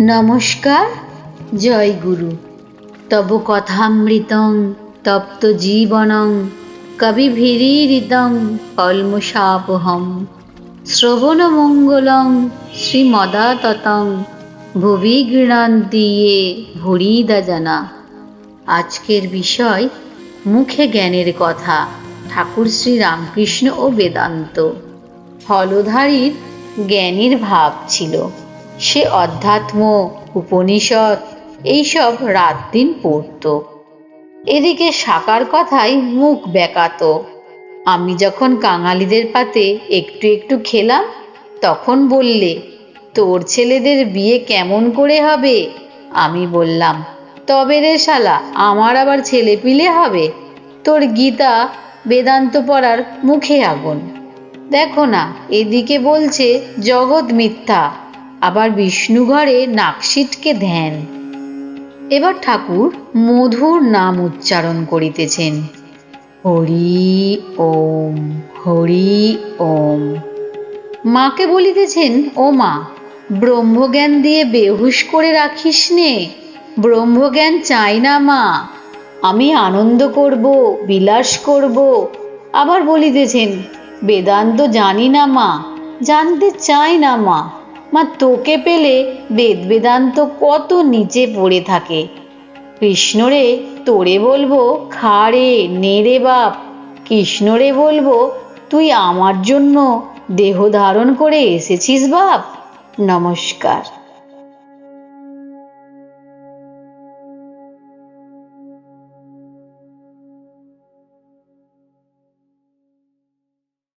নমস্কার, জয় গুরু। তব কথামৃতং তপ্ত জীবনং, কবিভিরীরিতং কলমশাপহম শ্রবণমঙ্গলং, শ্রীমদাততং, ভুবি গৃণান্তি ইয়ে ভুরিদা জানা। আজকের বিষয়, মুখে জ্ঞানের কথা, ঠাকুর শ্রী রামকৃষ্ণ ও বেদান্ত। হলধারীর জ্ঞানীর ভাব ছিল। সে অধ্যাত্ম উপনিষদ এইসব রাত দিন পড়ত। এদিকে সাকার কথায় মুখ বেঁকাত। আমি যখন কাঙালিদের পাতে একটু একটু খেলাম, তখন বললে, তোর ছেলেদের বিয়ে কেমন করে হবে? আমি বললাম, তবে রে শালা, আমার আবার ছেলে পিলে হবে? তোর গীতা বেদান্ত পড়ার মুখে আগুন। দেখো না, এদিকে বলছে জগৎ মিথ্যা। আবার বিষ্ণু ঘরে নাকশিটকে ধ্যান। এবার ঠাকুর মধুর নাম উচ্চারণ করিতেছেন। হরি ওম হরি ওম। মাকে বলিতেছেন, ও মা, ব্রহ্মজ্ঞান দিয়ে বেহুশ করে রাখিস নে। ব্রহ্মজ্ঞান চাই না মা। আমি আনন্দ করব, বিলাস করব। আবার বলিতেছেন, বেদান্ত জানি না মা, জানতে চাই না মা। মা তোকে পেলে বেদ বেদান্ত কত নিচে পড়ে থাকে। কৃষ্ণ রে, তোরে বলব খা রে নেড়ে বাপ। কৃষ্ণ রে বলব, তুই আমার জন্য দেহ ধারণ করে এসেছিস বাপ। নমস্কার।